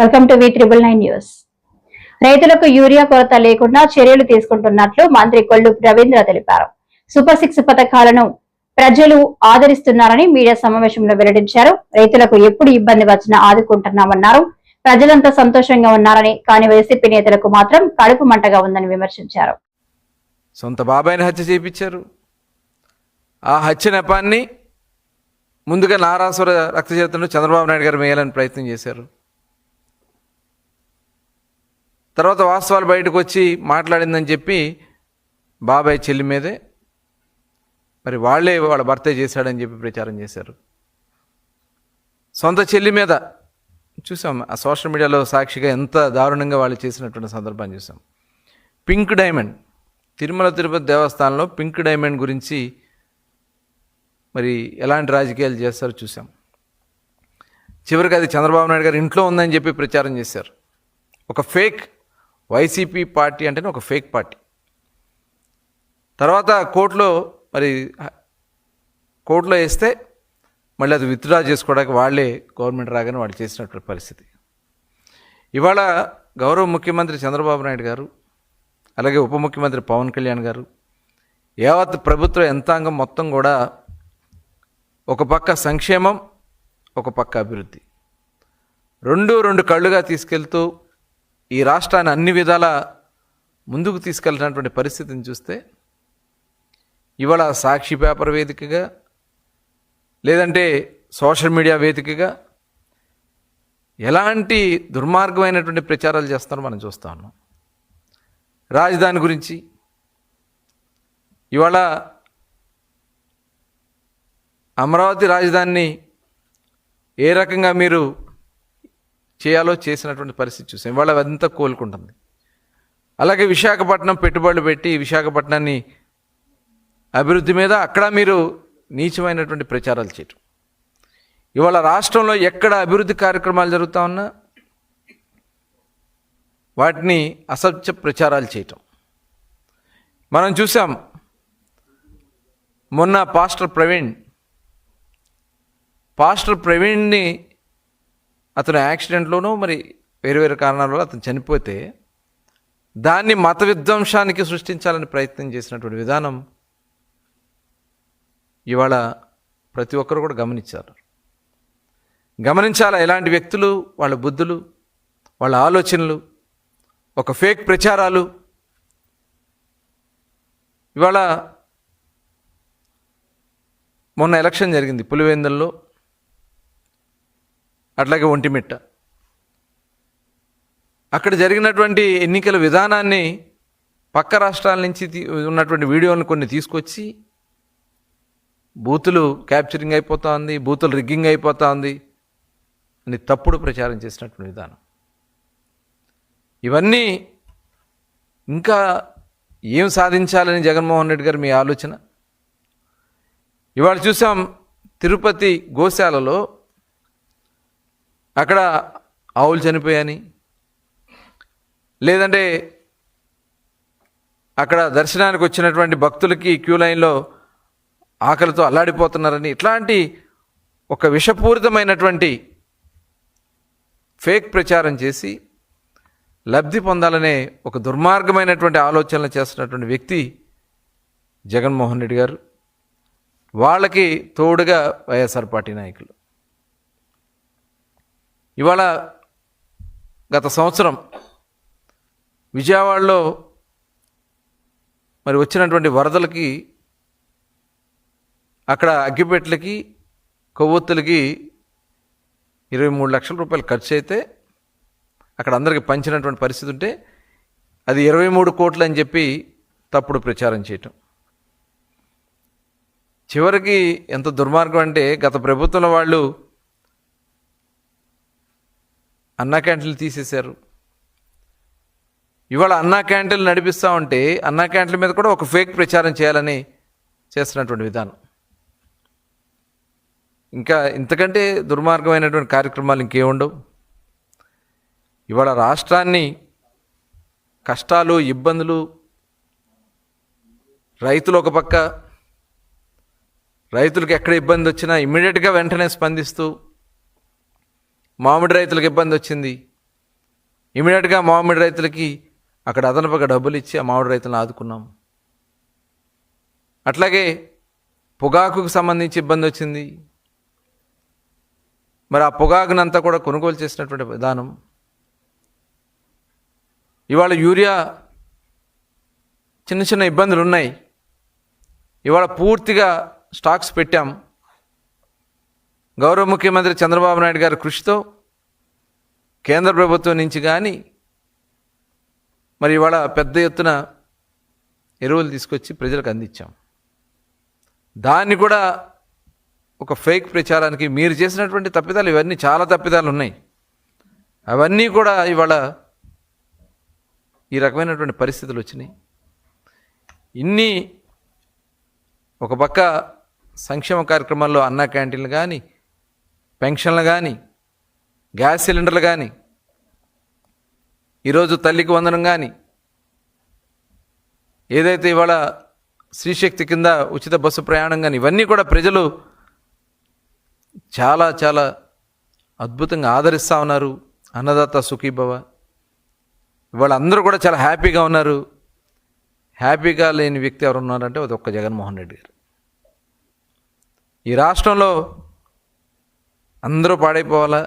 Welcome to V triple nine news రైతులకు urea కొరత లేకుండా చర్యలు తీసుకుంటున్నట్లు మంత్రి కొల్లు రవీంద్ర తెలిపారు. సూపర్ సిక్స్ పథకాలను ప్రజలు ఆదరిస్తున్నారని మీడియా సమావేశంలో వెల్లడించారు. రైతులకు ఎప్పుడు ఇబ్బంది వచ్చినా ఆదుకుంటున్నామన్నారు. ప్రజలంతా సంతోషంగా ఉన్నారని కానీ వైసీపీ నేతలకు మాత్రం కడుపు మంటగా ఉందని విమర్శించారు. సొంత బాబాయిని హత్య చేయించారు. ఆ హత్య నెపాన్ని ముందుగా నారాసుర రక్త చంద్రబాబు నాయుడు గారు వేయాలని ప్రయత్నం చేశారు. తర్వాత వాస్తవాలు బయటకు వచ్చి మాట్లాడిందని చెప్పి బాబాయ్ చెల్లి మీదే మరి వాళ్ళే వాళ్ళ భర్తే చేశాడని చెప్పి ప్రచారం చేశారు. సొంత చెల్లి మీద చూసాం ఆ సోషల్ మీడియాలో సాక్షిగా ఎంత దారుణంగా వాళ్ళు చేసినటువంటి సందర్భాన్ని చూసాం. పింక్ డైమండ్ తిరుమల తిరుపతి దేవస్థానంలో పింక్ డైమండ్ గురించి మరి ఎలాంటి రాజకీయాలు చేస్తారో చూసాం. చివరికి అది చంద్రబాబు నాయుడు గారు ఇంట్లో ఉందని చెప్పి ప్రచారం చేశారు. ఒక ఫేక్ వైసీపీ పార్టీ అంటేనే ఒక ఫేక్ పార్టీ. తర్వాత కోర్టులో మరి కోర్టులో వేస్తే మళ్ళీ అది విత్డ్రా చేసుకోవడానికి వాళ్ళే గవర్నమెంట్ రాగానే వాళ్ళు చేసినటువంటి పరిస్థితి. ఇవాళ గౌరవ ముఖ్యమంత్రి చంద్రబాబు నాయుడు గారు అలాగే ఉప ముఖ్యమంత్రి పవన్ కళ్యాణ్ గారు యావత్ ప్రభుత్వ యంత్రాంగం మొత్తం కూడా ఒక పక్క సంక్షేమం ఒక పక్క అభివృద్ధి. రెండు రెండు కళ్ళుగా తీసుకెళ్తూ ఈ రాష్ట్రాన్ని అన్ని విధాల ముందుకు తీసుకెళ్ళినటువంటి పరిస్థితిని చూస్తే ఇవాళ సాక్షి పేపర్ వేదికగా లేదంటే సోషల్ మీడియా వేదికగా ఎలాంటి దుర్మార్గమైనటువంటి ప్రచారాలు చేస్తారో మనం చూస్తా ఉన్నాం. రాజధాని గురించి ఇవాళ అమరావతి రాజధానిని ఏ రకంగా మీరు చేయాలో చేసినటువంటి పరిస్థితి చూసాం. ఇవాళ అదంతా కోలుకుంటుంది. అలాగే విశాఖపట్నం పెట్టుబడులు పెట్టి విశాఖపట్నాన్ని అభివృద్ధి మీద అక్కడ మీరు నీచమైనటువంటి ప్రచారాలు చేయటం. ఇవాళ రాష్ట్రంలో ఎక్కడ అభివృద్ధి కార్యక్రమాలు జరుగుతూ ఉన్నా వాటిని అసత్య ప్రచారాలు చేయటం. మనం చూసాం మొన్న పాస్టర్ ప్రవీణ్ పాస్టర్ ప్రవీణ్ని అతను యాక్సిడెంట్లోనూ మరి వేరు వేరు కారణాల వల్ల అతను చనిపోతే దాన్ని మత విధ్వంసానికి సృష్టించాలని ప్రయత్నం చేసినటువంటి విధానం ఇవాళ ప్రతి ఒక్కరు కూడా గమనించారు. గమనించాలా? ఎలాంటి వ్యక్తులు వాళ్ళ బుద్ధులు వాళ్ళ ఆలోచనలు ఒక ఫేక్ ప్రచారాలు? ఇవాళ మొన్న ఎలక్షన్ జరిగింది పులివెందుల్లో. అట్లాగే ఒంటిమిట్ట అక్కడ జరిగినటువంటి ఎన్నికల విధానాన్ని పక్క రాష్ట్రాల నుంచి ఉన్నటువంటి వీడియోలను కొన్ని తీసుకొచ్చి బూతులు క్యాప్చరింగ్ అయిపోతా ఉంది బూతులు రిగ్గింగ్ అయిపోతా ఉంది అని తప్పుడు ప్రచారం చేసినటువంటి విధానం. ఇవన్నీ ఇంకా ఏం సాధించాలని జగన్మోహన్ రెడ్డి గారు మీ ఆలోచన? ఇవాళ చూసాం తిరుపతి గోశాలలో అక్కడ ఆవులు చనిపోయాయని? లేదంటే అక్కడ దర్శనానికి వచ్చినటువంటి భక్తులకి క్యూ లైన్లో ఆకలితో అల్లాడిపోతున్నారని? ఇట్లాంటి ఒక విషపూరితమైనటువంటి ఫేక్ ప్రచారం చేసి లబ్ధి పొందాలనే ఒక దుర్మార్గమైనటువంటి ఆలోచనలు చేస్తున్నటువంటి వ్యక్తి జగన్మోహన్ రెడ్డి గారు. వాళ్ళకి తోడుగా వైఎస్ఆర్ పార్టీ నాయకులు. ఇవాళ గత సంవత్సరం విజయవాడలో మరి వచ్చినటువంటి వరదలకి అక్కడ అగ్గిపెట్లకి కొవ్వొత్తులకి ఇరవై మూడు లక్షల రూపాయలు ఖర్చు అయితే అక్కడ అందరికి పంచినటువంటి పరిస్థితి ఉంటే అది ఇరవై మూడు కోట్లు అని చెప్పి తప్పుడు ప్రచారం చేయటం. చివరికి ఎంత దుర్మార్గం అంటే గత ప్రభుత్వంలో వాళ్ళు అన్నా క్యాంటీన్లు తీసేశారు. ఇవాళ అన్నా క్యాంటీన్లు నడిపిస్తూ ఉంటే అన్నా క్యాంటీన్ల మీద కూడా ఒక ఫేక్ ప్రచారం చేయాలని చేస్తున్నటువంటి విధానం. ఇంకా ఇంతకంటే దుర్మార్గమైనటువంటి కార్యక్రమాలు ఇంకేముండవు. ఇవాళ రాష్ట్రాన్ని కష్టాలు ఇబ్బందులు రైతులు ఒక పక్క రైతులకు ఎక్కడ ఇబ్బంది వచ్చినా ఇమ్మీడియట్గా వెంటనే స్పందిస్తూ మామిడి రైతులకు ఇబ్బంది వచ్చింది. ఇమీడియట్గా మామిడి రైతులకి అక్కడ అదనపుగా డబ్బులు ఇచ్చి ఆ మామిడి రైతులను ఆదుకున్నాం. అట్లాగే పొగాకుకు సంబంధించి ఇబ్బంది వచ్చింది. మరి ఆ పొగాకునంతా కూడా కొనుగోలు చేసినటువంటి విధానం. ఇవాళ యూరియా చిన్న చిన్న ఇబ్బందులు ఉన్నాయి. ఇవాళ పూర్తిగా స్టాక్స్ పెట్టాం. గౌరవ ముఖ్యమంత్రి చంద్రబాబు నాయుడు గారి కృషితో కేంద్ర ప్రభుత్వం నుంచి కానీ మరి ఇవాళ పెద్ద ఎత్తున ఎరువులు తీసుకొచ్చి ప్రజలకు అందించాం. దాన్ని కూడా ఒక ఫేక్ ప్రచారానికి మీరు చేసినటువంటి తప్పిదాలు ఇవన్నీ చాలా తప్పిదాలు ఉన్నాయి. అవన్నీ కూడా ఇవాళ ఈ రకమైనటువంటి పరిస్థితులు వచ్చినాయి. ఇన్ని ఒక పక్క సంక్షేమ కార్యక్రమాల్లో అన్న క్యాంటీన్లు కానీ పెన్షన్లు కానీ గ్యాస్ సిలిండర్లు కానీ ఈరోజు తల్లికి వందనం కానీ ఏదైతే ఇవాళ శ్రీశక్తి కింద ఉచిత బస్సు ప్రయాణం కానీ ఇవన్నీ కూడా ప్రజలు చాలా చాలా అద్భుతంగా ఆదరిస్తూ ఉన్నారు. అన్నదాత సుఖీభవ. ఇవాళ అందరూ కూడా చాలా హ్యాపీగా ఉన్నారు. హ్యాపీగా లేని వ్యక్తి ఎవరు ఉన్నారంటే అది ఒక్క జగన్మోహన్ రెడ్డి గారు. ఈ రాష్ట్రంలో అందరూ పాడైపోవాలా?